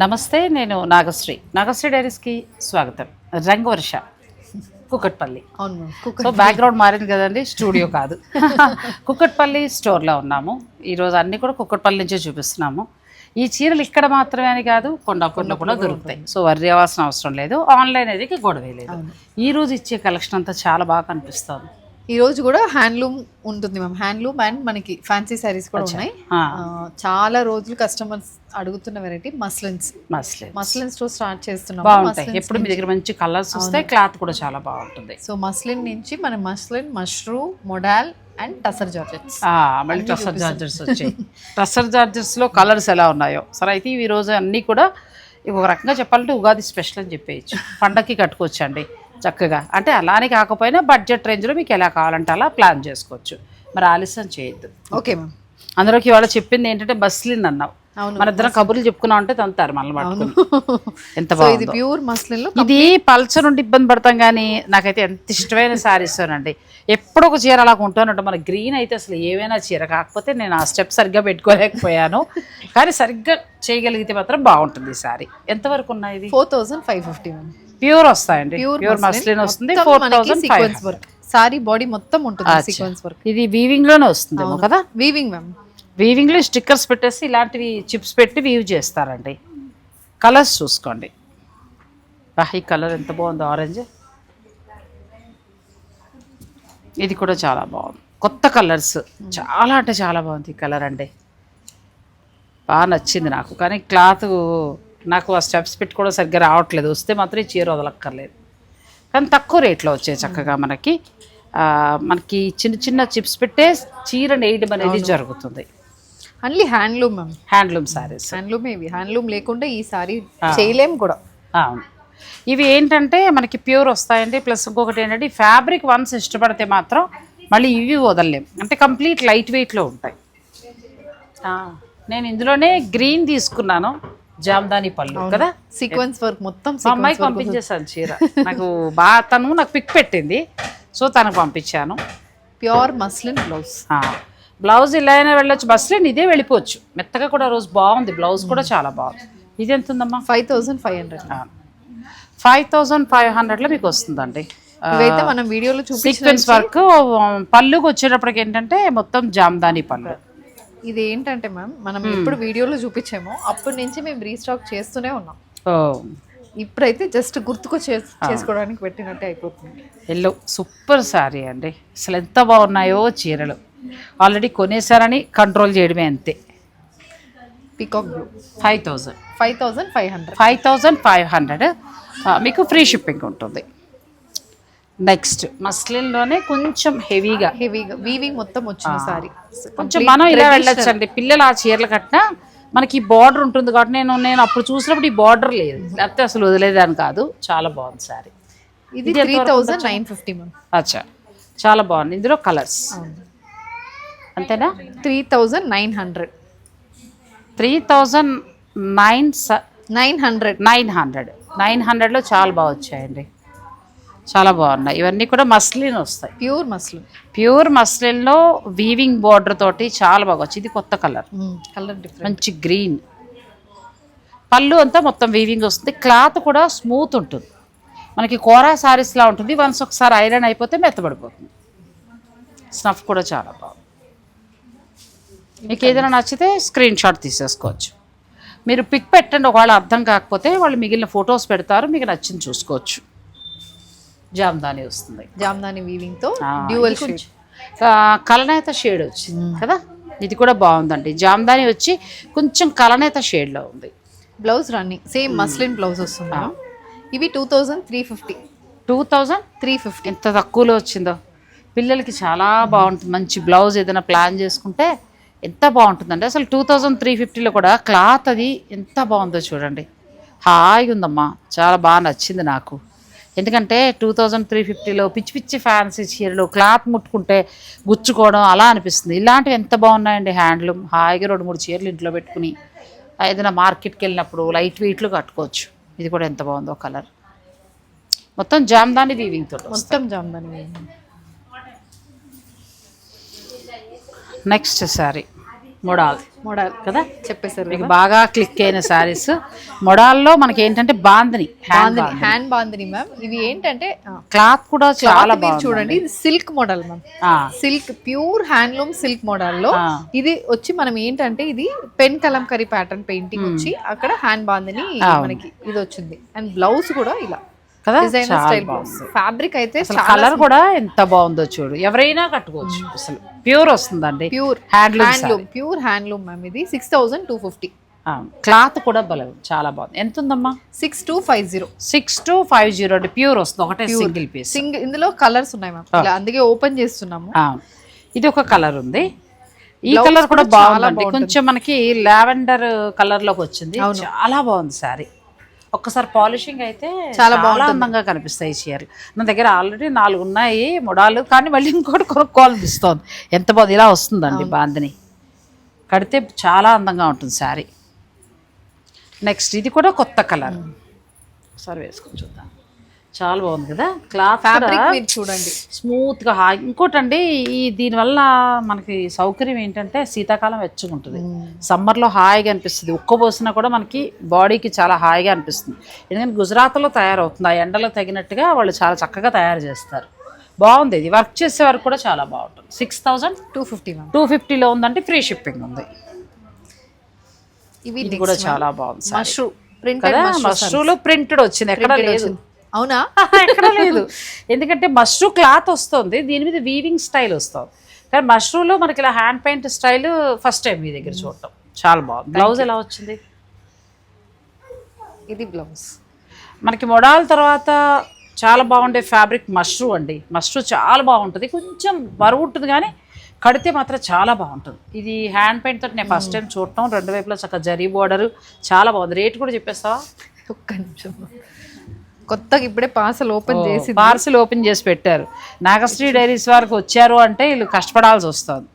నమస్తే నేను నాగశ్రీ. నాగశ్రీ డైరీస్కి స్వాగతం. రంగవర్ష కుకట్పల్లి అవును సో బ్యాక్గ్రౌండ్ మారింది కదండి స్టూడియో కాదు. కుకట్పల్లి స్టోర్లో ఉన్నాము. ఈరోజు అన్నీ కూడా కుకట్పల్లి నుంచే చూపిస్తున్నాము. ఈ చీరలు ఇక్కడ మాత్రమే అని కాదు కొండాపూర్లో కూడా దొరుకుతాయి. సో వర్రీ అవ్వాల్సిన అవసరం లేదు ఆన్లైన్ అనేది గొడవే లేదు. ఈ రోజు ఇచ్చే కలెక్షన్ అంతా చాలా బాగా కనిపిస్తుంది. ఈ రోజు కూడా హ్యాండ్లూమ్ ఉంటుంది మ్యామ్. హ్యాండ్లూమ్ అండ్ మనకి ఫ్యాన్సీ శారీస్ కూడా ఉన్నాయి. చాలా రోజులు కస్టమర్స్ అడుగుతున్న వెరైటీ మస్లిన్స్ మస్లిన్ మస్లిన్స్తో స్టార్ట్ చేస్తున్నాం ఎప్పుడు మీ దగ్గర మంచి కలర్స్ వస్తాయి క్లాత్ కూడా చాలా బాగుంటుంది. సో మస్లిన్ నుంచి మన muslin mushroom modal and tussar georgettes మళ్ళీ ట్రస్సర్ జార్జర్స్ వచ్చాయి. ట్రస్సర్ జార్జర్స్లో కలర్స్ ఎలా ఉన్నాయో. సరే అయితే ఈ రోజు అన్నీ కూడా ఒక రకంగా చెప్పాలంటే ఉగాది స్పెషల్ అని చెప్పేయచ్చు. పండక్కి కట్టుకోవచ్చు అండి చక్కగా. అంటే అలానే కాకపోయినా బడ్జెట్ రేంజ్లో మీకు ఎలా కావాలంటే అలా ప్లాన్ చేసుకోవచ్చు. మరి ఆలస్యం చేయొద్దు. Okay ma'am. అందులోకి ఇవాళ చెప్పింది ఏంటంటే బస్లిన్ అన్నావు. మన ఇద్దరం కబుర్లు చెప్పుకున్నాం అంటే తంతారు పట్టుకుని. ఎంత బాగుందో. ప్యూర్ మస్లిన్ ఇది పల్చర్ నుండి ఇబ్బంది పడతాం కానీ నాకైతే ఎంత ఇష్టమైన శారీస్ అండి ఎప్పుడు ఒక చీర అలా కొంటానంటే మన గ్రీన్ అయితే అసలు ఏవైనా చీర. కాకపోతే నేను ఆ స్టెప్ సరిగ్గా పెట్టుకోలేకపోయాను. కానీ సరిగ్గా చేయగలిగితే మాత్రం బాగుంటుంది ఈ శారీ ఎంతవరకు ఉన్నాయి ఇది? Four thousand five fifty pure వస్తాయండి. Pure muslin. వస్తుంది four thousand sequence work saree body మొత్తం ఉంటుంది సీక్వెన్స్ వర్క్ ఇది వీవింగ్లోనే వస్తుందేమో కదా? వీవింగ్ మ్యామ్ వీవింగ్లో స్టిక్కర్స్ పెట్టేసి ఇలాంటివి చిప్స్ పెట్టి వీవ్ చేస్తారండి. కలర్స్ చూసుకోండి. ఈ కలర్ ఎంత బాగుంది ఆరెంజ్ ఇది కూడా చాలా బాగుంది. కొత్త కలర్స్ చాలా అంటే చాలా బాగుంది ఈ కలర్ అండి. బాగా నచ్చింది నాకు. కానీ క్లాత్ నాకు ఆ స్టెప్స్ పెట్టుకోవడం సరిగ్గా రావట్లేదు. వస్తే మాత్రం చీర వదలక్కర్లేదు. కానీ తక్కువ రేట్లో వచ్చాయి చక్కగా మనకి. మనకి చిన్న చిన్న చిప్స్ పెట్టే చీర నేయడం అనేది జరుగుతుంది. Only handloom handloom sarees handloom ఇవి హ్యాండ్లూమ్ లేకుండా ఈ సారీ చేయలేం కూడా. అవును. ఇవి ఏంటంటే మనకి ప్యూర్ వస్తాయండి. ప్లస్ ఇంకొకటి ఏంటంటే ఫ్యాబ్రిక్ వన్స్ ఇష్టపడితే మాత్రం మళ్ళీ ఇవి వదలలేం. అంటే కంప్లీట్ లైట్ వెయిట్లో ఉంటాయి. నేను ఇందులోనే గ్రీన్ తీసుకున్నాను. జామ్దాని పళ్ళు కదా? సీక్వెన్స్ వర్క్ మొత్తం మా అమ్మాయికి పంపించేసాను చీర. నాకు బాగా తను నాకు పిక్ పెట్టింది. సో తనకు పంపించాను. ప్యూర్ మస్లిన్ బ్లౌజ్ బ్లౌజ్ ఇలా అయినా వెళ్ళొచ్చు బస్సులో ఇదే వెళ్ళిపోవచ్చు. మెత్తగా కూడా రోజు బాగుంది బ్లౌజ్ కూడా చాలా బాగుంది. ఇది ఎంత ఉందమ్మా five thousand five hundred five thousand five హండ్రెడ్లో మీకు వస్తుందండి. ఇవైతే మనం వీడియోలో సీక్వెన్స్ వర్క్ పళ్ళుకి వచ్చేటప్పటికి ఏంటంటే మొత్తం జామ్దాని పళ్ళు. ఇది ఏంటంటే మ్యామ్ మనం ఎప్పుడు వీడియోలో చూపించామో అప్పటి నుంచి మేము రీస్టాక్ చేస్తూనే ఉన్నాం. ఇప్పుడైతే జస్ట్ గుర్తుకు చేసుకోవడానికి పెట్టినట్టే అయిపోతుంది. ఎల్లో సూపర్ శారీ అండి. అసలు ఎంత బాగున్నాయో చీరలు. ఆల్రెడీ కొనేసారని కంట్రోల్ చేయడమే అంతే. Peacock blue five thousand. Five thousand five hundred. Five thousand five hundred. మీకు ఫ్రీ షిప్పింగ్ ఉంటుంది. నెక్స్ట్ మస్లిన్లోనే కొంచెం హెవీగా. హెవీగా. వీవింగ్ మొత్తం వచ్చిన సారీ కొంచెం మనం ఇలా వెళ్ళొచ్చండి. పిల్లలు ఆ చీరలు కట్టినా మనకి బార్డర్ ఉంటుంది కాబట్టి నేను నేను అప్పుడు చూసినప్పుడు ఈ బార్డర్ లేదు. లేకపోతే అసలు వదిలేదాన్ని కాదు. చాలా బాగుంది సారీ ఇది త్రీ థౌసండ్ నైన్ ఫిఫ్టీ అచ్చా. చాలా బాగుంది. ఇందులో కలర్స్ అంతేనా? Three thousand nine hundred three thousand nine nine hundred nine hundred nine హండ్రెడ్లో చాలా బాగా వచ్చాయండి. చాలా బాగున్నాయి. ఇవన్నీ కూడా మస్లిన్ వస్తాయి. Pure muslin. ప్యూర్ మస్లిన్లో వీవింగ్ బార్డర్ తోటి చాలా బాగా వచ్చింది ఇది కొత్త కలర్. Colour different. మంచి గ్రీన్. పళ్ళు అంతా మొత్తం వీవింగ్ వస్తుంది. క్లాత్ కూడా స్మూత్ ఉంటుంది. మనకి కోరా సారీస్లా ఉంటుంది. వన్స్ ఒకసారి ఐరన్ అయిపోతే మెత్తబడిపోతుంది. స్నఫ్ కూడా చాలా బాగుంది. మీకు ఏదైనా నచ్చితే స్క్రీన్ షాట్ తీసేసుకోవచ్చు. మీరు పిక్ పెట్టండి. ఒకవేళ అర్థం కాకపోతే వాళ్ళు మిగిలిన ఫొటోస్ పెడతారు. మీకు నచ్చింది చూసుకోవచ్చు. జామ్దాని వస్తుంది. జామ్దాని వీవింగ్తో ఆ, డ్యూయల్ ఇది కొంచెం, ఆ, కలనేత షేడ్ వచ్చింది కదా? ఇది కూడా బాగుందండి. జామ్దాని వచ్చి కొంచెం కలనేత షేడ్లో ఉంది. Blouse running same muslin blouse వస్తుంది. ఇవి two thousand three fifty two thousand three fifty ఎంత తక్కువలో వచ్చిందో. పిల్లలకి చాలా బాగుంటుంది. మంచి బ్లౌజ్ ఏదైనా ప్లాన్ చేసుకుంటే ఎంత బాగుంటుందండి. అసలు టూ థౌజండ్ త్రీ ఫిఫ్టీలో కూడా క్లాత్ అది ఎంత బాగుందో చూడండి. హాయిగా ఉందమ్మా చాలా బాగా నచ్చింది నాకు. ఎందుకంటే టూ థౌజండ్ త్రీ ఫిఫ్టీలో పిచ్చి పిచ్చి ఫ్యాన్సీ చీరలు క్లాత్ ముట్టుకుంటే గుచ్చుకోవడం అలా అనిపిస్తుంది. ఇలాంటివి ఎంత బాగున్నాయండి హ్యాండ్లూమ్. హాయిగా రెండు మూడు చీరలు ఇంట్లో పెట్టుకుని ఏదైనా మార్కెట్కి వెళ్ళినప్పుడు లైట్ వెయిట్లో కట్టుకోవచ్చు. ఇది కూడా ఎంత బాగుందో కలర్. మొత్తం జామ్దాని వీవింగ్ తోటి మొత్తం Jamdani weaving. Next saree modal. Modal. కదా? చెప్పేశారు మీకు బాగా క్లిక్ అయిన శారీస్ మొడాల్లో మనకి ఏంటంటే bandhani hand bandhani hand bandhani ma'am ఇవి ఏంటంటే క్లాత్ కూడా చాలా బాగుంది చూడండి ఇది silk modal ma'am silk pure handloom silk మోడల్లో. ఇది వచ్చి మనం ఏంటంటే ఇది పెన్ కలంకరీ ప్యాటర్న్ పెయింటింగ్ వచ్చి అక్కడ హ్యాండ్ బాందిని మనకి ఇది వచ్చింది. అండ్ బ్లౌజ్ కూడా ఇలా. కదా? డిజైనర్ చాలా స్టైల్ బాగుంది. బ్లౌజ్ ఫ్యాబ్రిక్ అయితే కలర్ కూడా ఎంత బాగుందో చూడు. ఎవరైనా కట్టుకోవచ్చు. అసలు ప్యూర్ వస్తుందండి. Pure handloom handloom pure handloom ma'am ఇది six thousand two fifty cloth కూడా ఉంది. చాలా బాగుంది. ఎంత ఉందమ్మా? Six two five zero six two five zero అంటే ప్యూర్ వస్తుంది. ఒకటే సింగిల్ పీస్ సింగిల్ ఇందులో కలర్స్ ఉన్నాయి మ్యామ్ అందుకే ఓపెన్ చేస్తున్నాము. ఇది ఒక కలర్ ఉంది. ఈ కలర్ కూడా బాగుందండి. కొంచెం మనకి లావెండర్ కలర్లోకి వచ్చింది. చాలా బాగుంది సారీ ఒక్కసారి పాలిషింగ్ అయితే చాలా అందంగా కనిపిస్తాయి ఈ చీరలు. నా దగ్గర ఆల్రెడీ నాలుగు ఉన్నాయి మొడాలు కానీ మళ్ళీ ఇంకోటి కొనుక్కోవాలనిపిస్తోంది. ఎంత బాగుంది ఇలా వస్తుందండి బాందిని కడితే చాలా అందంగా ఉంటుంది శారీ. నెక్స్ట్ ఇది కూడా కొత్త కలర్. ఒకసారి వేసుకొని చూద్దాం. చాలా బాగుంది కదా? క్లాత్ ఫ్యాబ్రిక్ మీరు చూడండి. స్మూత్గా హా ఇంకోటండి ఈ దీనివల్ల మనకి సౌకర్యం ఏంటంటే శీతాకాలం వెచ్చగుంటుంది సమ్మర్లో హాయిగా అనిపిస్తుంది. ఉక్కబోసినా కూడా మనకి బాడీకి చాలా హాయిగా అనిపిస్తుంది. ఎందుకంటే గుజరాత్లో తయారవుతుంది. ఆ ఎండలో తగినట్టుగా వాళ్ళు చాలా చక్కగా తయారు చేస్తారు. బాగుంది ఇది. వర్క్ చేసే వరకు కూడా చాలా బాగుంటుంది. Six thousand two fifty two ఫిఫ్టీలో ఉందంటే ఫ్రీ షిప్పింగ్ ఉంది. ఇవి ఇది కూడా చాలా బాగుంది. మష్రూ ప్రింటెడ్ కదా? మష్రూలో ప్రింటెడ్ వచ్చింది. ఎక్కడ లేదు. అవునా? ఎక్కడ లేదు. ఎందుకంటే మష్రూ క్లాత్ వస్తుంది దీని మీద వీవింగ్ స్టైల్ వస్తుంది. కానీ మష్రూలో మనకి ఇలా hand paint style first time మీ దగ్గర చూడటం. చాలా బాగుంది. బ్లౌజ్ ఎలా వచ్చింది? ఇది బ్లౌజ్ మనకి మొడాల్ తర్వాత చాలా బాగుండే ఫ్యాబ్రిక్ మష్రూ అండి. మష్రూ చాలా బాగుంటుంది. కొంచెం బరువు ఉంటుంది కానీ కడితే మాత్రం చాలా బాగుంటుంది. ఇది హ్యాండ్ పెయింట్ తోటి నేను ఫస్ట్ టైం చూడటం. రెండు వైపులా చక్కగా జరీ బోర్డర్ చాలా బాగుంది. రేట్ కూడా చెప్పేస్తావా? ఒక్క నిమిషం. కొత్తగా ఇప్పుడే పార్సల్ ఓపెన్ చేసి పార్సిల్ ఓపెన్ చేసి పెట్టారు. నాగశ్రీ డైరీస్ వారికి వచ్చారు అంటే వీళ్ళు కష్టపడాల్సి వస్తుంది.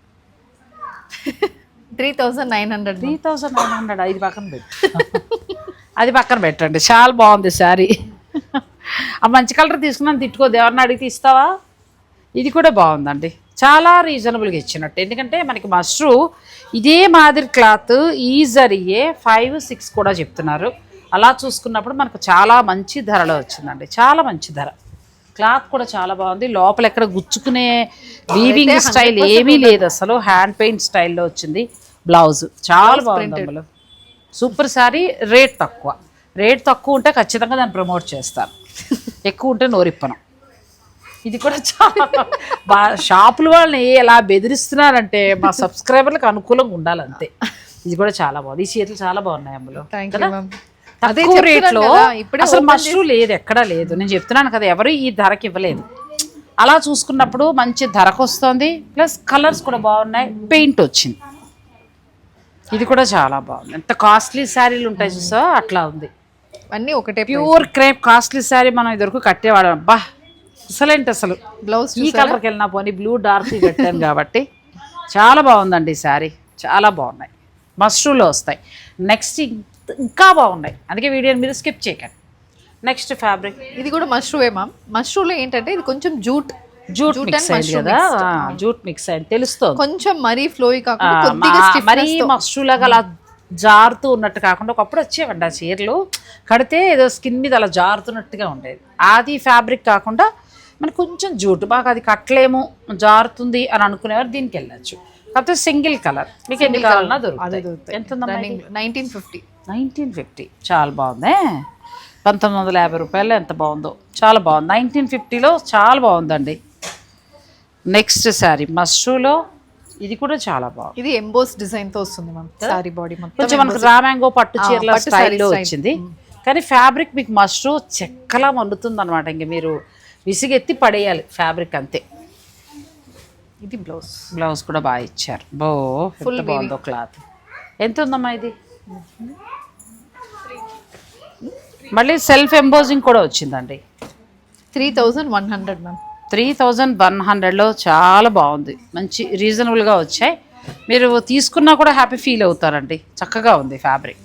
Three thousand nine hundred three thousand nine hundred అది పక్కన పెట్టు. అది పక్కన పెట్టండి చాలా బాగుంది శారీ. ఆ మంచి కలర్ తీసుకున్నాను తిట్టుకోదు ఎవరిని అడిగితే ఇస్తావా ఇది కూడా బాగుందండి. చాలా రీజనబుల్గా ఇచ్చినట్టు. ఎందుకంటే మనకి మష్రూ ఇదే మాదిరి క్లాత్ ఈజరియే ఫైవ్ సిక్స్ కూడా చెప్తున్నారు. అలా చూసుకున్నప్పుడు మనకు చాలా మంచి ధరలో వచ్చిందండి. చాలా మంచి ధర. క్లాత్ కూడా చాలా బాగుంది. లోపల ఎక్కడ గుచ్చుకునే వీవింగ్ స్టైల్ ఏమీ లేదు అసలు. హ్యాండ్ పెయింట్ స్టైల్లో వచ్చింది బ్లౌజ్. చాలా బాగుంది సూపర్ శారీ రేట్ తక్కువ. రేట్ తక్కువ ఉంటే ఖచ్చితంగా దాన్ని ప్రమోట్ చేస్తాను ఎక్కువ ఉంటే నోరిప్పను. ఇది కూడా చాలా షాపుల వాళ్ళని ఎలా బెదిరిస్తున్నారంటే మా సబ్స్క్రైబర్లకు అనుకూలంగా ఉండాలంతే. ఇది కూడా చాలా బాగుంది. ఈ చీరలు చాలా బాగున్నాయి అందులో. అదే తక్కువ రేట్లో అసలు మష్రూ లేదు ఎక్కడా లేదు. నేను చెప్తున్నాను కదా ఎవరు ఈ ధరకి ఇవ్వలేదు. అలా చూసుకున్నప్పుడు మంచి ధరకు వస్తుంది ప్లస్ కలర్స్ కూడా బాగున్నాయి పెయింట్ వచ్చింది. ఇది కూడా చాలా బాగుంది. ఎంత కాస్ట్లీ శారీలు ఉంటాయి చూసా అట్లా ఉంది. అన్నీ ఒకటే ప్యూర్ క్రేప్ కాస్ట్లీ శారీ మనం ఇదివరకు కట్టేవాళ్ళం. అబ్బా అసలేంటి అసలు. బ్లౌజ్ ఈ కలర్కి వెళ్ళినా పోనీ బ్లూ డార్క్ కట్టాను కాబట్టి. చాలా బాగుందండి ఈ శారీ. చాలా బాగున్నాయి. మష్రూలో వస్తాయి. నెక్స్ట్ ఇంకా బాగున్నాయి. అందుకే వీడియోని మీరు స్కిప్ చేయకండి. Next fabric. ఇది కూడా మష్రూవే మ్యామ్. మష్రూలో ఏంటంటే ఇది కొంచెం జూట్ జూట్ మిక్స్ అయింది కదా? జూట్ మిక్స్ అయింది తెలుస్తుంది. కొంచెం మరీ ఫ్లోయి కాకుండా మరీ తో. మష్రూలాగా అలా జారుతూ ఉన్నట్టు కాకుండా ఒకప్పుడు వచ్చేవండి ఆ చీరలు. కడితే ఏదో స్కిన్ మీద అలా జారుతున్నట్టుగా ఉండేది. అది ఫ్యాబ్రిక్ కాకుండా మనకు కొంచెం జూట్. బాగా అది కట్టలేము జారుతుంది అని అనుకునేవారు దీనికి వెళ్ళచ్చు. కాకపోతే సింగిల్ కలర్. మీకు ఎన్ని కావాలన్నా దొరుకుతాయి. దొరుకుతాయి. ఎంత నైన్టీన్ ఫిఫ్టీ. Nineteen fifty. చాలా బాగుందే. పంతొమ్మిది వందల యాభై రూపాయలు ఎంత బాగుందో. చాలా బాగుంది. నైన్టీన్ ఫిఫ్టీలో చాలా బాగుందండి. నెక్స్ట్ శారీ మష్రూలో ఇది కూడా చాలా బాగుంది. ఇది ఎంబోస్ డిజైన్తో వస్తుంది సారీ బాడీ మొత్తం కొంచెం మనకు రామాంగో పట్టు చీరల స్టైల్లో వచ్చింది. కానీ ఫ్యాబ్రిక్ మీకు మష్రూ చెక్కలా మండుతుంది అనమాట ఇంక మీరు విసిగెత్తి పడేయాలి ఫ్యాబ్రిక్ అంతే. ఇది బ్లౌజ్. బ్లౌజ్ కూడా బాగా ఇచ్చారు. బో ఎంత బాగుందో క్లాత్. ఎంత ఉందమ్మా ఇది మళ్ళీ సెల్ఫ్ ఎంబోజింగ్ కూడా వచ్చిందండి. Three thousand one hundred ma'am. Three thousand one హండ్రెడ్లో చాలా బాగుంది. మంచి రీజనబుల్గా వచ్చాయి. మీరు తీసుకున్నా కూడా హ్యాపీ ఫీల్ అవుతారండి. చక్కగా ఉంది ఫ్యాబ్రిక్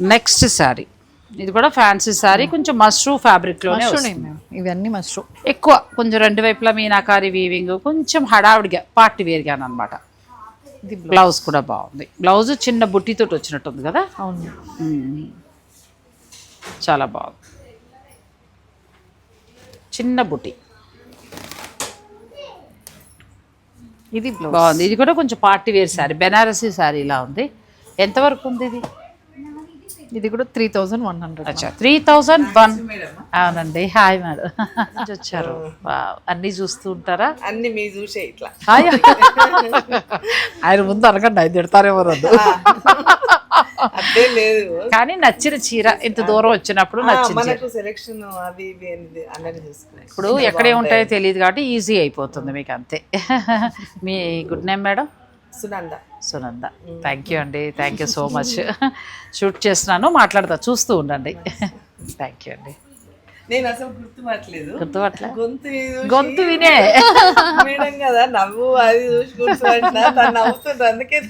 నెక్స్ట్ శారీ ఇది కూడా ఫ్యాన్సీ శారీ కొంచెం మష్రూ ఫ్యాబ్రిక్లోనే ఇవన్నీ మష్రూ ఎక్కువ కొంచెం రెండు వైపులా మీనాకారి వీవింగ్ కొంచెం హడావుడిగా పార్టీ వేర్గానమాట ఇది బ్లౌజ్ కూడా బాగుంది. బ్లౌజ్ చిన్న బుట్టితోటి వచ్చినట్టుంది కదా? అవును. చాలా బాగుంది చిన్న బుట్టి ఇది బ్లౌజ్ బాగుంది. ఇది కూడా కొంచెం పార్టీ వేర్ శారీ బెనారసీ శారీ ఇలా ఉంది. ఎంతవరకు ఉంది ఇది? ఇది కూడా త్రీ థౌజండ్ వన్ హండ్రెడ్ అచ్చా త్రీ థౌజండ్ వన్ అవునండి. హాయ్ మేడం వచ్చారు. వావ్. అన్నీ చూస్తూ ఉంటారా? అన్ని మీ చూసే ఇట్లా. ఆయన ముందు అనకండి ఆయన తిడతారేమో రద్దు. అదే లేదు. కానీ నచ్చిన చీర ఇంత దూరం వచ్చినప్పుడు నచ్చిన సెలెక్షన్ అది ఇప్పుడు ఎక్కడే ఉంటాయో తెలియదు కాబట్టి ఈజీ అయిపోతుంది మీకు అంతే. మీ good name madam? Sunanda. Sunanda. Thank you అండి. Thank you so much shoot చేస్తున్నాను మాట్లాడతా చూస్తూ ఉండండి. థ్యాంక్ యూ అండి. నేను అసలు గుర్తుపట్టలేదు. గొంతు గొంతు వినే. మేడం కదా నవ్వు అది చూసి గుర్తుపట్టిన? తను నవ్వుతుండ్రు అందుకే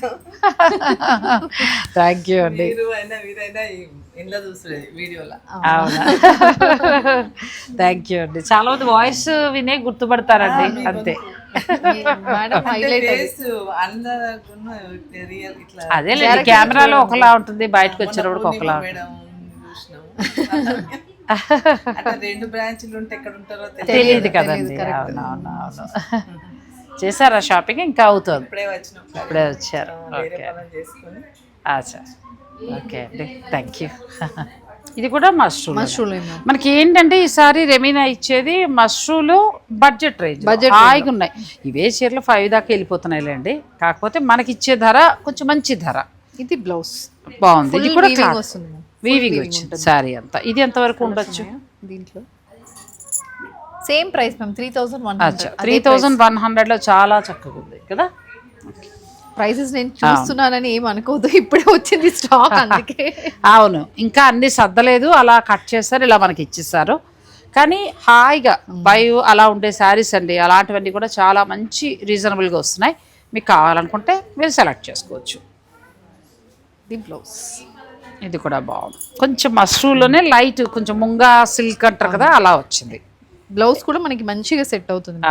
థ్యాంక్ యూ అండి. మీరు అయినా మీరైనా ఈ- ఇంట్లో చూసులేదు వీడియోలో. అవునా? థ్యాంక్ యూ అండి. చాలా మంది వాయిస్ వినే గుర్తుపడతారండి అంతే. అదే లేదు కెమెరాలో ఒకలా ఉంటుంది బయటకు వచ్చినప్పుడు ఒకలా ఉంటుంది. రెండు బ్రాంచ్లు ఉంటే ఎక్కడ ఉంటారో తెలియదు కదండి. అవునవును అవును చేశారా షాపింగ్? ఇంకా అవుతుంది. ఇప్పుడే వచ్చినాం. ఇప్పుడే వచ్చారు. ఓకే. అచ్చా ఓకే అండి. థ్యాంక్ యూ ఇది కూడా మష్రూమ్ మష్రూమ్ మనకి ఏంటంటే ఈసారి రెమీనా ఇచ్చేది మష్రూలు బడ్జెట్ రేంజ్ హాయిగా ఉన్నాయి. ఇవే చీరలు ఫైవ్ దాకా వెళ్ళిపోతున్నాయిలేండి. కాకపోతే మనకి ఇచ్చే ధర కొంచెం మంచి ధర. ఇది బ్లౌజ్. బాగుంది. ఇది కూడా వస్తుంది. వీవింగ్ వచ్చింది. సారీ అంతా. ఇది ఎంతవరకు ఉండొచ్చు? దీంట్లో. Same price ma'am three thousand one అచ్చా. త్రీ థౌజండ్ వన్ హండ్రెడ్లో చాలా చక్కగా ఉంది కదా? ప్రైసెస్ నేను చూస్తున్నానని ఏం అనుకోవద్దు ఇప్పుడే వచ్చింది స్టాక్ అందుకే. అవును. ఇంకా అన్ని సర్దలేదు. అలా కట్ చేస్తారు ఇలా మనకి ఇచ్చిస్తారు కానీ హాయిగా బై అలా ఉండే శారీస్ అండి. అలాంటివన్నీ కూడా చాలా మంచి రీజనబుల్గా వస్తున్నాయి. మీకు కావాలనుకుంటే మీరు సెలెక్ట్ చేసుకోవచ్చు. ఇది బ్లౌజ్ ఇది కూడా బాగుంది. కొంచెం మష్రూలోనే లైట్ కొంచెం ముంగా సిల్క్ అంటారు కదా అలా వచ్చింది. బ్లౌజ్ కూడా మనకి మంచిగా సెట్ అవుతుంది.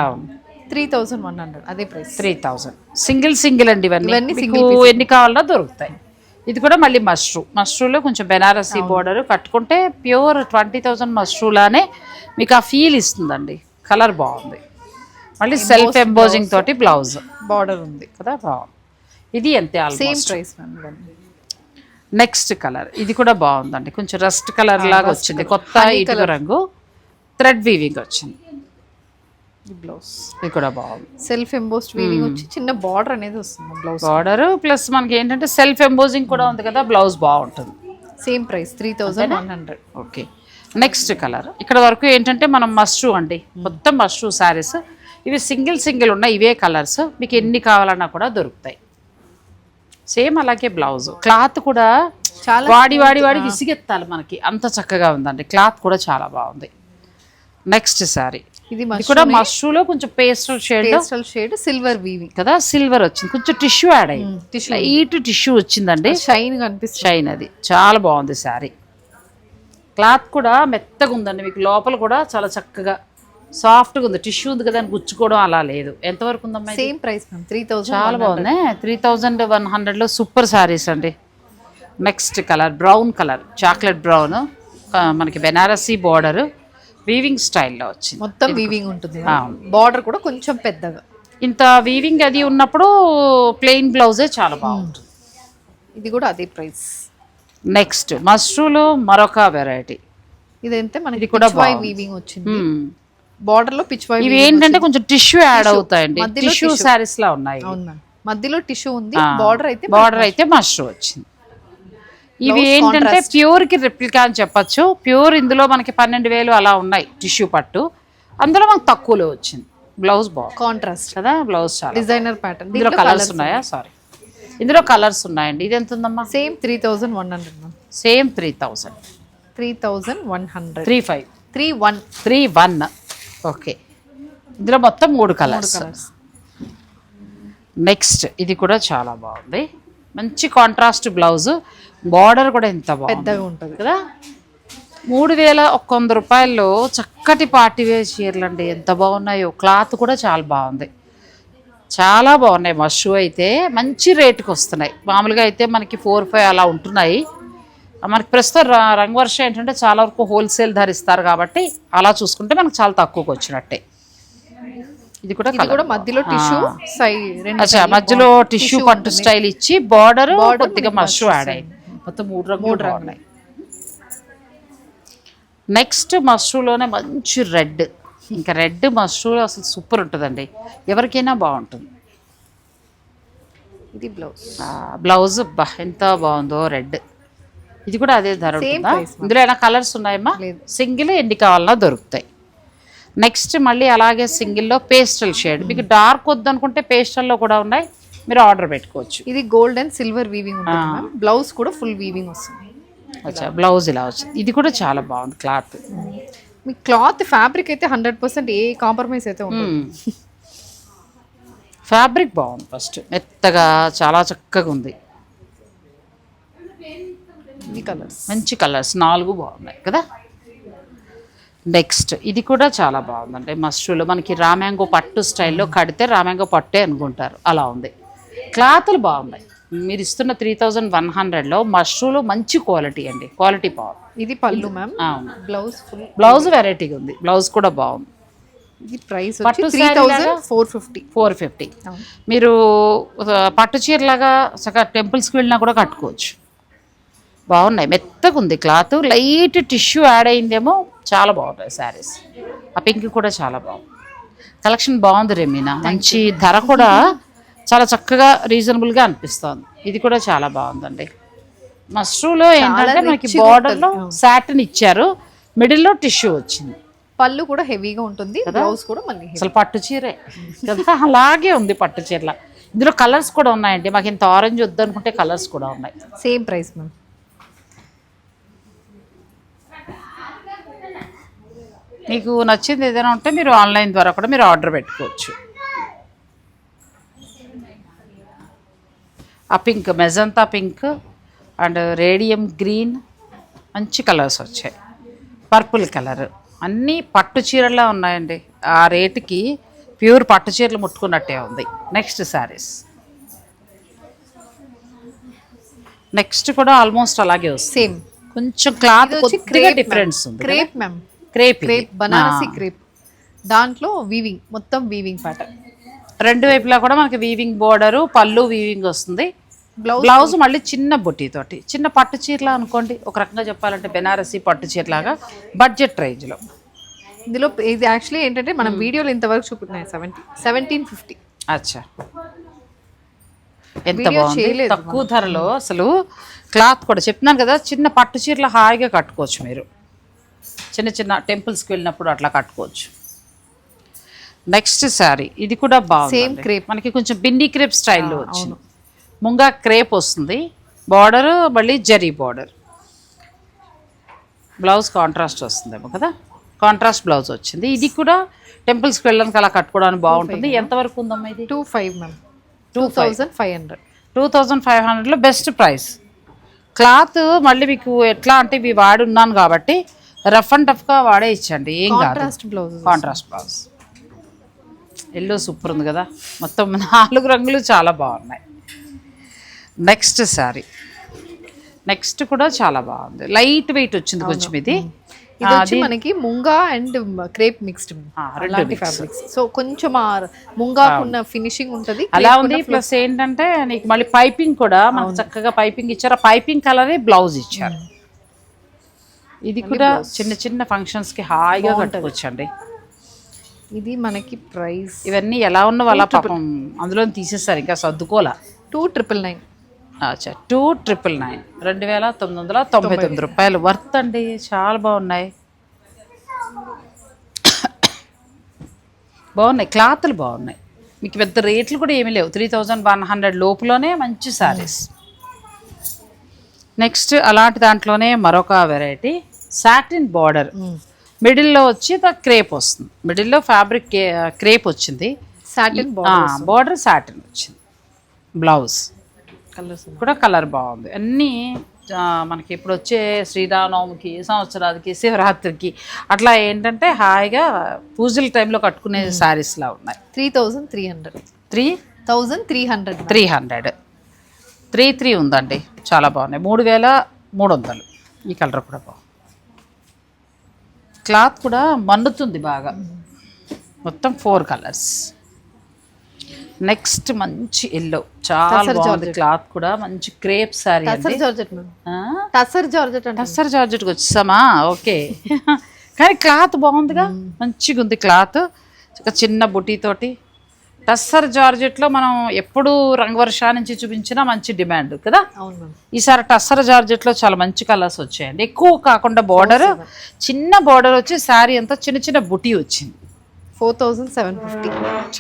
త్రీ థౌసండ్ వన్ హండ్రెడ్ అదే price three thousand single single అండి ఇవన్నీ. మీకు ఎన్ని కావాలన్నా దొరుకుతాయి. ఇది కూడా మళ్ళీ మష్రూ మష్రూలో కొంచెం బెనారసీ బోర్డర్ కట్టుకుంటే ప్యూర్ ట్వంటీ థౌజండ్ మష్రూలానే మీకు ఆ ఫీల్ ఇస్తుందండి. కలర్ బాగుంది. మళ్ళీ సెల్ఫ్ ఎంబోజింగ్ తోటి బ్లౌజ్ బార్డర్ ఉంది. కదా బాగుంది. ఇది అంతే సేమ్ ప్రైస్ నెక్స్ట్ కలర్. ఇది కూడా బాగుందండి. కొంచెం రస్ట్ కలర్ లాగా వచ్చింది. కొత్త ఇటుక రంగు. థ్రెడ్ వీవింగ్ వచ్చింది. బ్లౌజ్. ఇది కూడా బాగుంది. సెల్ఫ్ ఎంబోస్డ్ వీవింగ్ వచ్చి చిన్న బార్డర్ అనేది వస్తుంది బ్లౌజ్ బార్డర్ ప్లస్ మనకి ఏంటంటే సెల్ఫ్ ఎంబోజింగ్ కూడా ఉంది కదా బ్లౌజ్ బాగుంటుంది. Same price three thousand one hundred okay. Next colour. ఇక్కడ వరకు ఏంటంటే మనం మష్రూ అండి. మొత్తం మష్రూ శారీస్. ఇవి సింగిల్ సింగిల్ ఉన్నాయి ఇవే కలర్స్. మీకు ఎన్ని కావాలన్నా కూడా దొరుకుతాయి. సేమ్ అలాగే బ్లౌజ్. క్లాత్ కూడా చాలా వాడి వాడి వాడి విసిగెత్తాలి మనకి. అంత చక్కగా ఉందండి. క్లాత్ కూడా చాలా బాగుంది. నెక్స్ట్ శారీ. ఇది కూడా మష్రూలో కొంచెం pastel shade pastel shade silver weaving కదా సిల్వర్ వచ్చింది. కొంచెం టిష్యూ యాడ్ అయ్యింది లైట్ టిష్యూ వచ్చిందండి. షైన్ కనిపిస్తుంది. షైన్ అది. చాలా బాగుంది శారీ. క్లాత్ కూడా మెత్తగా ఉందండి. మీకు లోపల కూడా చాలా చక్కగా సాఫ్ట్గా ఉంది. టిష్యూ ఉంది కదా అని గుచ్చుకోవడం అలా లేదు. ఎంతవరకు ఉందమ్మా? సేమ్ ప్రైస్ త్రీ థౌసండ్ చాలా బాగుంది. త్రీ థౌజండ్ వన్ హండ్రెడ్లో సూపర్ శారీస్ అండి. Next colour brown colour. Chocolate brown మనకి బెనారసీ బార్డర్. వీవింగ్ స్టైల్లో వచ్చింది. మొత్తం వీవింగ్ ఉంటుంది. బార్డర్ కూడా కొంచెం పెద్దగా. ఇంత వీవింగ్ అది ఉన్నప్పుడు ప్లెయిన్ బ్లౌజే చాలా బాగుంటుంది. ఇది కూడా అదే ప్రైస్. నెక్స్ట్ మష్రూలో మరొక వెరైటీ. ఇదైతే మనకి కూడా. వీవింగ్ వచ్చింది. బార్డర్లో పిచ్ వై ఇవి ఏంటంటే కొంచెం టిష్యూ యాడ్ అవుతాయండి. టిష్యూ. శారీస్ లా ఉన్నాయి మధ్యలో టిష్యూ ఉంది బార్డర్ అయితే బార్డర్ అయితే మష్రూ వచ్చింది. ఇవి ఏంటంటే ప్యూర్కి రెప్లికా అని చెప్పొచ్చు. ప్యూర్ ఇందులో మనకి పన్నెండు వేలు అలా ఉన్నాయి టిష్యూ పట్టు. అందులో మనకు తక్కువలో వచ్చింది. బ్లౌజ్ బాగుంది కాంట్రాస్ట్ కదా? బ్లౌజ్ చాలా డిజైనర్ ప్యాటర్న్ ఇందులో కలర్స్ ఉన్నాయా? సారీ ఇందులో కలర్స్ ఉన్నాయండి. ఇది ఎంత ఉందమ్మా? Same three thousand one hundred same three thousand three thousand one hundred three five three one three one okay. ఇందులో మొత్తం మూడు కలర్స్. నెక్స్ట్ ఇది కూడా చాలా బాగుంది. మంచి కాంట్రాస్ట్ బ్లౌజ్. బార్డర్ కూడా ఎంత బాగుంది. పెద్దగా ఉంటుంది. కదా? మూడు వేల ఒక్క వంద రూపాయల్లో చక్కటి పార్టీ వేర్ చీరలు అండి ఎంత బాగున్నాయో. క్లాత్ కూడా చాలా బాగుంది. చాలా బాగున్నాయి. మషు అయితే మంచి రేటుకి వస్తున్నాయి మామూలుగా అయితే మనకి ఫోర్ ఫైవ్ అలా ఉంటున్నాయి. మనకి ప్రస్తుతం ర- రంగవర్ష ఏంటంటే చాలా వరకు హోల్సేల్ ధరిస్తారు కాబట్టి అలా చూసుకుంటే మనకు చాలా తక్కువకి వచ్చినట్టే. ఇది కూడా మధ్యలో టిష్యూ మధ్యలో టిష్యూ పట్టు స్టైల్ ఇచ్చి బార్డర్ కొద్దిగా మషు యాడ్ అయింది. మొత్తం మూడు రంగులు బాగున్నాయి నెక్స్ట్ మష్రూలోనే మంచి రెడ్. ఇంకా రెడ్ మష్రూమ్ అసలు సూపర్ ఉంటుందండి. ఎవరికైనా బాగుంటుంది. ఇది బ్లౌజ్. బ్లౌజ్ ఎంత బాగుందో రెడ్. ఇది కూడా అదే ధర ఇందులో ఏమైనా కలర్స్ ఉన్నాయమ్మా. సింగిల్ ఎన్ని కావాలన్నా దొరుకుతాయి. నెక్స్ట్ మళ్ళీ అలాగే సింగిల్లో పేస్టల్ షేడ్ మీకు డార్క్ వద్దనుకుంటే పేస్టల్లో కూడా ఉన్నాయి. మీరు ఆర్డర్ పెట్టుకోవచ్చు. ఇది gold and silver weaving blouse కూడా ఫుల్ వీవింగ్ వస్తుంది. అచ్చా బ్లౌజ్ ఇలా వచ్చింది. ఇది కూడా చాలా బాగుంది క్లాత్ మీ క్లాత్ ఫ్యాబ్రిక్ అయితే హండ్రెడ్ పర్సెంట్ ఏ కాంప్రమైజ్ అయితే ఫ్యాబ్రిక్ బాగుంది ఫస్ట్ మెత్తగా చాలా చక్కగా ఉంది. కలర్స్. మంచి కలర్స్. నాలుగు బాగున్నాయి కదా? నెక్స్ట్ ఇది కూడా చాలా బాగుందండి. మస్ట్రూలో మనకి రామ్యాంగో పట్టు స్టైల్లో కడితే రామ్యాంగో పట్టే అనుకుంటారు. అలా ఉంది. క్లాతులు బాగున్నాయి. మీరు ఇస్తున్న త్రీ థౌజండ్ వన్ హండ్రెడ్లో మష్రూలు మంచి క్వాలిటీ అండి. క్వాలిటీ బాగుంది. ఇది పళ్ళు మ్యామ్. అవును బ్లౌజ్ ఫుల్. బ్లౌజ్ వెరైటీగా ఉంది. బ్లౌజ్ కూడా బాగుంది. ఇది ప్రైస్ పట్టు? Four fifty. Four fifty. మీరు పట్టు చీరలాగా చక్కగా టెంపుల్స్కి వెళ్ళినా కూడా కట్టుకోవచ్చు. బాగున్నాయి. మెత్తగా ఉంది క్లాత్. లైట్ టిష్యూ యాడ్ అయిందేమో చాలా బాగుంటాయి శారీస్. ఆ పింక్ కూడా చాలా బాగుంది. కలెక్షన్ బాగుంది రెమీనా. మంచి ధర కూడా చాలా చక్కగా రీజనబుల్గా అనిపిస్తోంది. ఇది కూడా చాలా బాగుందండి. మష్రూలో ఏంటంటే మనకి బార్డర్లో సాటిన్ ఇచ్చారు. మిడిల్లో టిష్యూ వచ్చింది. పళ్ళు కూడా హెవీగా ఉంటుంది. బ్లౌజ్ కూడా మళ్ళీ. అసలు పట్టు చీరే. కదా? అలాగే ఉంది పట్టు చీరల. ఇందులో కలర్స్ కూడా ఉన్నాయండి. మాకు ఇంత ఆరెంజ్ వద్దనుకుంటే కలర్స్ కూడా ఉన్నాయి. సేమ్ ప్రైస్ మ్యామ్ మీకు నచ్చింది ఏదైనా ఉంటే మీరు ఆన్లైన్ ద్వారా కూడా మీరు ఆర్డర్ పెట్టుకోవచ్చు. ఆ pink magenta pink and radium green మంచి కలర్స్ వచ్చాయి. Purple colour. అన్నీ పట్టు చీరలా ఉన్నాయండి. ఆ రేటుకి ప్యూర్ పట్టు చీరలు ముట్టుకున్నట్టే ఉంది. నెక్స్ట్ శారీస్. నెక్స్ట్ కూడా ఆల్మోస్ట్ అలాగే వస్తుంది. సేమ్ కొంచెం క్లాత్ కొద్దిగా డిఫరెన్స్ ఉంది crepe ma'am. Crepe crepe Banarasi crepe. దాంట్లో వీవింగ్ మొత్తం వీవింగ్ ప్యాటర్న్ రెండు వైపులా కూడా మనకి వీవింగ్ బోర్డరు పళ్ళు వీవింగ్ వస్తుంది. బ్లౌజ్ బ్లౌజ్ మళ్ళీ చిన్న బుట్టి తోటి చిన్న పట్టు చీరలా అనుకోండి ఒక రకంగా చెప్పాలంటే బెనారసి పట్టు చీరలాగా బడ్జెట్ రేంజ్లో ఇందులో ఇది యాక్చువల్లీ ఏంటంటే మనం వీడియోలో ఇంతవరకు చూపుతున్నాయి సెవెంటీ సెవెంటీన్ ఫిఫ్టీ అచ్చా. ఎంత బాగుంది? తక్కువ ధరలో అసలు క్లాత్ కూడా చెప్తున్నాను కదా చిన్న పట్టు చీరలు హాయిగా కట్టుకోవచ్చు మీరు. చిన్న చిన్న టెంపుల్స్కి వెళ్ళినప్పుడు అట్లా కట్టుకోవచ్చు. నెక్స్ట్ శారీ ఇది కూడా బాగుంది Same crepe. మనకి కొంచెం బిన్ని క్రేప్ స్టైల్లో వచ్చింది. ముంగా క్రేప్ వస్తుంది బార్డర్ మళ్ళీ జరీ బార్డర్ బ్లౌజ్ కాంట్రాస్ట్ వస్తుందేమో కదా? కాంట్రాస్ట్ బ్లౌజ్ వచ్చింది. ఇది కూడా టెంపుల్స్కి వెళ్ళడానికి అలా కట్టుకోవడానికి బాగుంటుంది. ఎంతవరకు ఉందమ్మా ఇది? Two five ma'am two thousand five hundred two thousand five హండ్రెడ్లో బెస్ట్ ప్రైస్ క్లాత్ మళ్ళీ మీకు ఎట్లా అంటే ఇవి వాడి ఉన్నాను కాబట్టి రఫ్ అండ్ టఫ్గా వాడే ఇచ్చండి. ఏం కాదు. Contrast blouse contrast blouse. Yellow super ఉంది కదా. మొత్తం నాలుగు రంగులు చాలా బాగున్నాయి. నెక్స్ట్ శారీ నెక్స్ట్ కూడా చాలా బాగుంది. లైట్ వెయిట్ వచ్చింది కొంచెం ఇది. మనకి ముంగా అండ్ క్రేప్ మిక్స్డ్ అలాంటి ఫ్యాబ్రిక్స్ సో కొంచెం ఆ ముంగాకున్న ఫినిషింగ్ ఉంటది. అలా ఉంది. ప్లస్ ఏంటంటే నీకు మళ్ళీ పైపింగ్ కూడా మనకు చక్కగా పైపింగ్ ఇచ్చారు. ఆ పైపింగ్ కలరే బ్లౌజ్ ఇచ్చారు. ఇది కూడా చిన్న చిన్న ఫంక్షన్స్కి హాయిగా కట్టుకోవచ్చండి. ఇది మనకి ప్రైస్ ఇవన్నీ ఎలా ఉన్న వాళ్ళ పాపం అందులో తీసేస్తారు ఇంకా సర్దుకోలా టూ ట్రిపుల్ నైన్ అచ్చా టూ ట్రిపుల్ నైన్ రెండు వేల తొమ్మిది వందల తొంభై తొమ్మిది రూపాయలు. వర్త్ అండి చాలా బాగున్నాయి. బాగున్నాయి క్లాతులు బాగున్నాయి. మీకు పెద్ద రేట్లు కూడా ఏమీ లేవు. త్రీ థౌజండ్ వన్ హండ్రెడ్ లోపులోనే మంచి శారీస్ నెక్స్ట్ అలాంటి దాంట్లోనే మరొక వెరైటీ సాటిన్ బార్డర్ మిడిల్లో వచ్చి ద క్రేప్ వస్తుంది. మిడిల్లో ఫ్యాబ్రిక్ క్రేప్ వచ్చింది. సాటిన్ బార్డర్ సాటిన్ వచ్చింది. బ్లౌజ్ కూడా కలర్ బాగుంది. అన్నీ మనకి ఇప్పుడు వచ్చే శ్రీరామనవమికి సంవత్సరానికి శివరాత్రికి అట్లా ఏంటంటే హాయిగా పూజల టైంలో కట్టుకునే శారీస్లా ఉన్నాయి. Three thousand three hundred three thousand three hundred three hundred three three ఉందండి. చాలా బాగున్నాయి. మూడు వేల మూడు వందలు. ఈ కలర్ కూడా బాగుంది. క్లాత్ కూడా మన్నుతుంది బాగా. మొత్తం ఫోర్ కలర్స్. నెక్స్ట్ మంచి ఎల్లో. చాలా బాగుంది క్లాత్ కూడా. మంచి crepe sari tussar georgette tussar జార్జెట్కి వచ్చేసామా? ఓకే. కానీ క్లాత్ బాగుందిగా. మంచిగా ఉంది క్లాత్. ఒక చిన్న బుటీతోటి టస్సర్ జార్జెట్లో మనం ఎప్పుడు రంగవర్షా నుంచి చూపించినా మంచి డిమాండ్ కదా? ఈసారి టస్సర్ జార్జెట్లో చాలా మంచి కలర్స్ వచ్చాయండి. ఎక్కువ కాకుండా బార్డర్ చిన్న బార్డర్ వచ్చి శారీ అంతా చిన్న చిన్న బుటీ వచ్చింది. ఫోర్ థౌజండ్ సెవెన్ ఫిఫ్టీ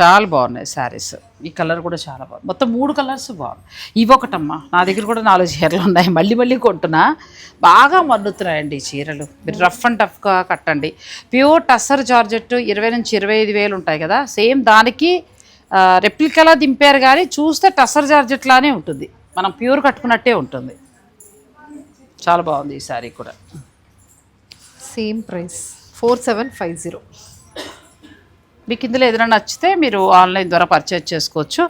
చాలా బాగున్నాయి శారీస్. ఈ కలర్ కూడా చాలా బాగుంది. మొత్తం మూడు కలర్స్ బాగున్నాయి. ఇవి ఒకటమ్మా. నా దగ్గర కూడా నాలుగు చీరలు ఉన్నాయి. మళ్ళీ మళ్ళీ కొంటున్నా. బాగా మన్నుతున్నాయండి ఈ చీరలు. మీరు రఫ్ అండ్ టఫ్గా కట్టండి. ప్యూర్ టస్సర్ జార్జెట్ ఇరవై నుంచి ఇరవై ఐదు వేలు ఉంటాయి కదా. సేమ్ దానికి రెప్లికలా దింపారు కానీ చూస్తే టస్సర్ జార్జెట్ లానే ఉంటుంది. మనం ప్యూర్ కట్టుకున్నట్టే ఉంటుంది. చాలా బాగుంది ఈ శారీ కూడా. Same price four seven five zero మీకు ఇందులో ఏదైనా నచ్చితే మీరు ఆన్లైన్ ద్వారా పర్చేజ్ చేసుకోవచ్చు.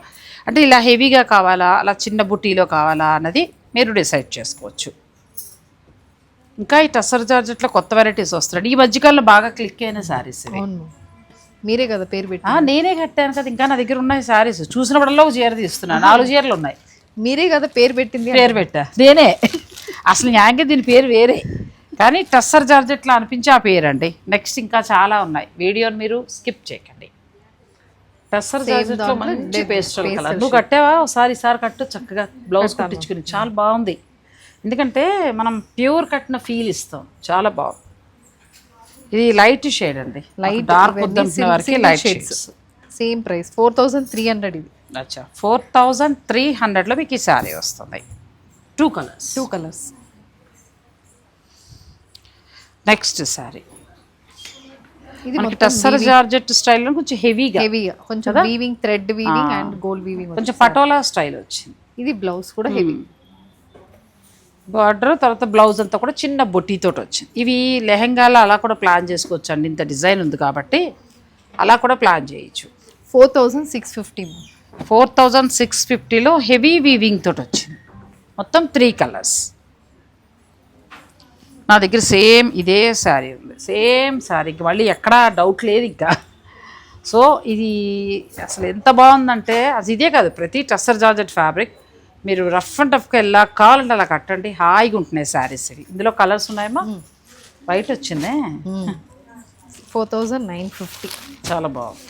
అంటే ఇలా హెవీగా కావాలా అలా చిన్న బుట్టీలో కావాలా అన్నది మీరు డిసైడ్ చేసుకోవచ్చు. ఇంకా ఈ టస్సర్ జార్జెట్లో కొత్త వెరైటీస్ వస్తున్నాయి. ఈ మధ్యకాలంలో బాగా క్లిక్ అయిన శారీస్ ఇవి. మీరే కదా పేరు పెట్టి నేనే కట్టాను కదా. ఇంకా నా దగ్గర ఉన్నాయి శారీస్ చూసినప్పుడల్లా ఒక చీర తీస్తున్నాను. నాలుగు చీరలు ఉన్నాయి. మీరే కదా పేరు పెట్టింది పేరు పెట్టా. నేనే. అసలు యాంగే దీని పేరు వేరే. కానీ టస్సర్ జార్జెట్లో అనిపించి ఆ పేరు అండి నెక్స్ట్ ఇంకా చాలా ఉన్నాయి. వీడియోని మీరు స్కిప్ చేయకండి. టస్సర్ జార్జెట్లో మంచి పేస్టల్ కలర్. నువ్వు కట్టావా? ఒకసారి ఈసారి కట్టు. చక్కగా బ్లౌజ్ కుట్టించుకుని. చాలా బాగుంది. ఎందుకంటే మనం ప్యూర్ కట్టిన ఫీల్ ఇస్తాం. చాలా బాగుంది. ఇది లైట్ షేడ్ అండి. లైట్ డార్క్ వద్దనుకునే వారికి light shades same price four thousand three hundred ఇది. అచ్చా. ఫోర్ థౌజండ్ త్రీ హండ్రెడ్లో మీకు ఈ శారీ వస్తుంది. Two colours two colours next sari ఇది మనకి టస్సర్ జార్జెట్ స్టైల్లో కొంచెం హెవీగా. హెవీగా కొంచెం weaving thread weaving and gold weaving కొంచెం పటోలా స్టైల్ వచ్చింది. ఇది బ్లౌజ్ కూడా హెవీ బార్డర్ తర్వాత బ్లౌజ్ అంతా కూడా చిన్న బొట్టీతోటి వచ్చింది. ఇవి లెహెంగాలో అలా కూడా ప్లాన్ చేసుకోవచ్చు అండి ఇంత డిజైన్ ఉంది కాబట్టి అలా కూడా ప్లాన్ చేయొచ్చు. Four thousand six fifty four thousand six ఫిఫ్టీలో హెవీ వీవింగ్ తోటి వచ్చింది. మొత్తం త్రీ కలర్స్ నా దగ్గర సేమ్ ఇదే శారీ ఉంది. సేమ్ శారీ. మళ్ళీ ఎక్కడా డౌట్ లేదు ఇంకా. సో ఇది అసలు ఎంత బాగుందంటే అది ఇదే కాదు ప్రతి టస్సర్ జార్జెట్ ఫ్యాబ్రిక్ మీరు రఫ్ అండ్ టఫ్గా ఎలా కావాలంటే అలా కట్టండి. హాయిగా ఉంటున్నాయి శారీస్ ఇవి. ఇందులో కలర్స్ ఉన్నాయమ్మా? వైట్ వచ్చిందే? ఫోర్ థౌజండ్ నైన్ ఫిఫ్టీ చాలా బాగుంది.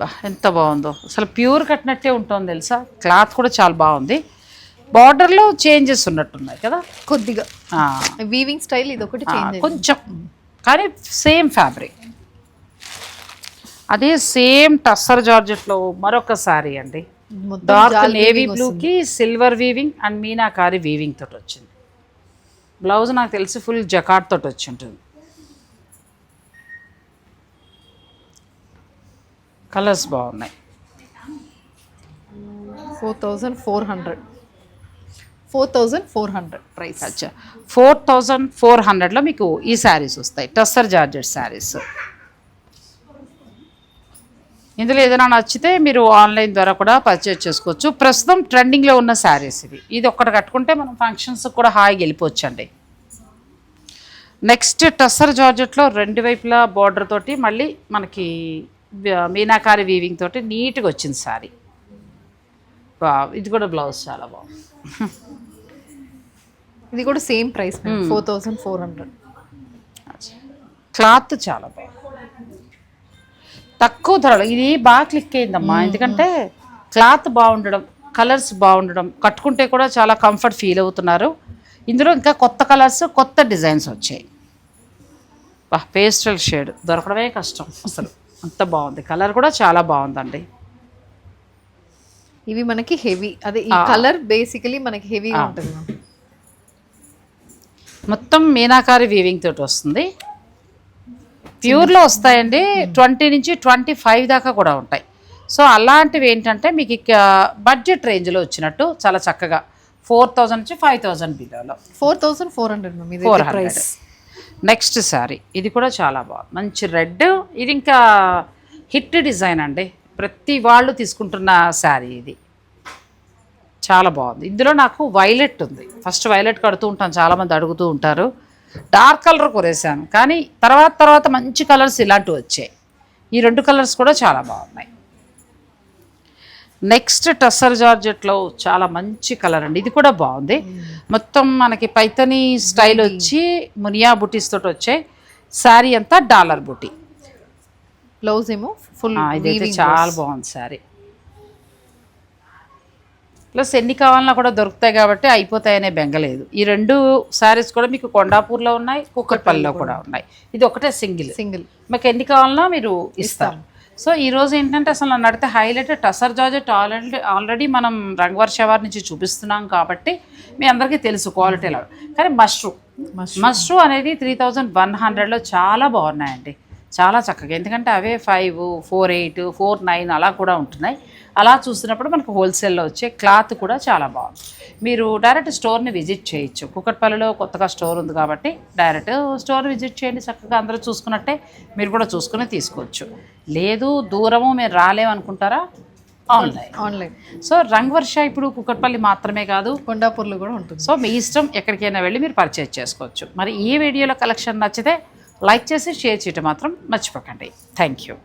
బా ఎంత బాగుందో. అసలు ప్యూర్ కట్టినట్టే ఉంటుంది తెలుసా? క్లాత్ కూడా చాలా బాగుంది. బార్డర్లో చేంజెస్ ఉన్నట్టున్నాయి కదా? కొద్దిగా. వీవింగ్ స్టైల్ ఇది ఒకటి కొంచెం. కానీ సేమ్ ఫ్యాబ్రిక్ అదే సేమ్ టస్సర్ జార్జెట్లో మరొక సారీ అండి. Dark navy. బ్లూకి silver weaving and meenakari weaving తోటి వచ్చింది. బ్లౌజ్ నాకు తెలిసి ఫుల్ జకాట్ తోటి వచ్చి ఉంటుంది. కలర్స్ బాగున్నాయి. Four thousand four hundred four thousand four hundred price అచ్చా. ఫోర్ థౌజండ్ ఫోర్ హండ్రెడ్లో మీకు ఈ శారీస్ వస్తాయి. టస్సర్ జార్జెట్ శారీస్ ఇందులో ఏదైనా నచ్చితే మీరు ఆన్లైన్ ద్వారా కూడా పర్చేజ్ చేసుకోవచ్చు. ప్రస్తుతం ట్రెండింగ్లో ఉన్న శారీస్ ఇవి. ఇది ఒక్కటి కట్టుకుంటే మనం ఫంక్షన్స్ కూడా హాయిగా వెళ్ళిపోవచ్చండి. నెక్స్ట్ టస్సర్ జార్జెట్లో రెండు వైపులా బార్డర్ తోటి మళ్ళీ మనకి మీనాకారి వీవింగ్ తోటి నీట్గా వచ్చింది శారీ. ఇది కూడా బ్లౌజ్ చాలా బాగుంది. ఇది కూడా same price four thousand four hundred. Cloth చాలా బాగుంది. తక్కువ ధరలో. ఇది బాగా క్లిక్ అయిందమ్మా. ఎందుకంటే క్లాత్ బాగుండడం కలర్స్ బాగుండడం కట్టుకుంటే కూడా చాలా కంఫర్ట్ ఫీల్ అవుతున్నారు. ఇందులో ఇంకా కొత్త కలర్స్ కొత్త డిజైన్స్ వచ్చాయి. బా పేస్టల్ షేడ్ దొరకడమే కష్టం అసలు. అంత బాగుంది. కలర్ కూడా చాలా బాగుందండి. ఇవి మనకి హెవీ అదే ఈ కలర్ బేసికలీ మనకి హెవీగా ఉంటుంది. మొత్తం మీనాకారి వీవింగ్ తోటి వస్తుంది. ప్యూర్లో వస్తాయండి ట్వంటీ నుంచి ట్వంటీ ఫైవ్ దాకా కూడా ఉంటాయి. సో అలాంటివి ఏంటంటే మీకు ఇక బడ్జెట్ రేంజ్లో వచ్చినట్టు చాలా చక్కగా ఫోర్ థౌజండ్ నుంచి five thousand బిలోలో. Four thousand four hundred ma'am four hundred. Next sari ఇది కూడా చాలా బాగుంది మంచి రెడ్ ఇది ఇంకా హిట్ డిజైన్ అండి. ప్రతి వాళ్ళు తీసుకుంటున్న శారీ ఇది. చాలా బాగుంది. ఇందులో నాకు వైలెట్ ఉంది. ఫస్ట్ వైలెట్ కడుతూ ఉంటాను చాలామంది అడుగుతూ ఉంటారు. డార్క్ కలర్ కొరేసాను. కానీ తర్వాత తర్వాత మంచి కలర్స్ ఇలాంటివి వచ్చాయి. ఈ రెండు కలర్స్ కూడా చాలా బాగున్నాయి. నెక్స్ట్ టస్సర్ జార్జెట్లో చాలా మంచి కలర్ అండి. ఇది కూడా బాగుంది. మొత్తం మనకి పైతని స్టైల్ వచ్చి మునియా బుటీస్ తోటి వచ్చాయి. శారీ అంతా డాలర్ బుటీ. బ్లౌజ్ ఏమో ఫుల్ ఆ, ఇదైతే చాలా బాగుంది శారీ. ప్లస్ ఎన్ని కావాలన్నా కూడా దొరుకుతాయి కాబట్టి అయిపోతాయనే బెంగలేదు ఈ రెండు శారీస్ కూడా మీకు కొండాపూర్లో ఉన్నాయి కుక్కట్పల్లిలో కూడా ఉన్నాయి. ఇది ఒకటే సింగిల్. సింగిల్. మీకు ఎన్ని కావాలన్నా మీరు ఇస్తారు. సో ఈ రోజు ఏంటంటే అసలు అడిగితే highlight tussar georgette already already మనం రంగవర్షవారి నుంచి చూపిస్తున్నాం కాబట్టి మీ అందరికీ తెలుసు క్వాలిటీ ఎలా. కానీ మష్రూమ్ మష్రూమ్ అనేది త్రీ థౌజండ్ వన్ హండ్రెడ్లో చాలా బాగున్నాయండి. చాలా చక్కగా. ఎందుకంటే అవే five four eight four nine అలా కూడా ఉంటున్నాయి. అలా చూసినప్పుడు మనకు హోల్సేల్లో వచ్చే క్లాత్ కూడా చాలా బాగుంది. మీరు డైరెక్ట్ స్టోర్ని విజిట్ చేయొచ్చు. కుక్కట్పల్లిలో కొత్తగా స్టోర్ ఉంది కాబట్టి డైరెక్ట్ స్టోర్ విజిట్ చేయండి చక్కగా. అందరూ చూసుకున్నట్టే మీరు కూడా చూసుకుని తీసుకోవచ్చు. లేదు దూరము మీరు రాలేమనుకుంటారా? ఆన్లైన్. ఆన్లైన్. సో రంగవర్ష ఇప్పుడు కుక్కట్పల్లి మాత్రమే కాదు. కొండాపూర్లో కూడా ఉంటుంది. సో మీ ఇష్టం ఎక్కడికైనా వెళ్ళి మీరు పర్చేజ్ చేసుకోవచ్చు. మరి ఈ వీడియోలో కలెక్షన్ నచ్చితే లైక్ చేసి షేర్ చేయటం మాత్రం మర్చిపోకండి. Thank you.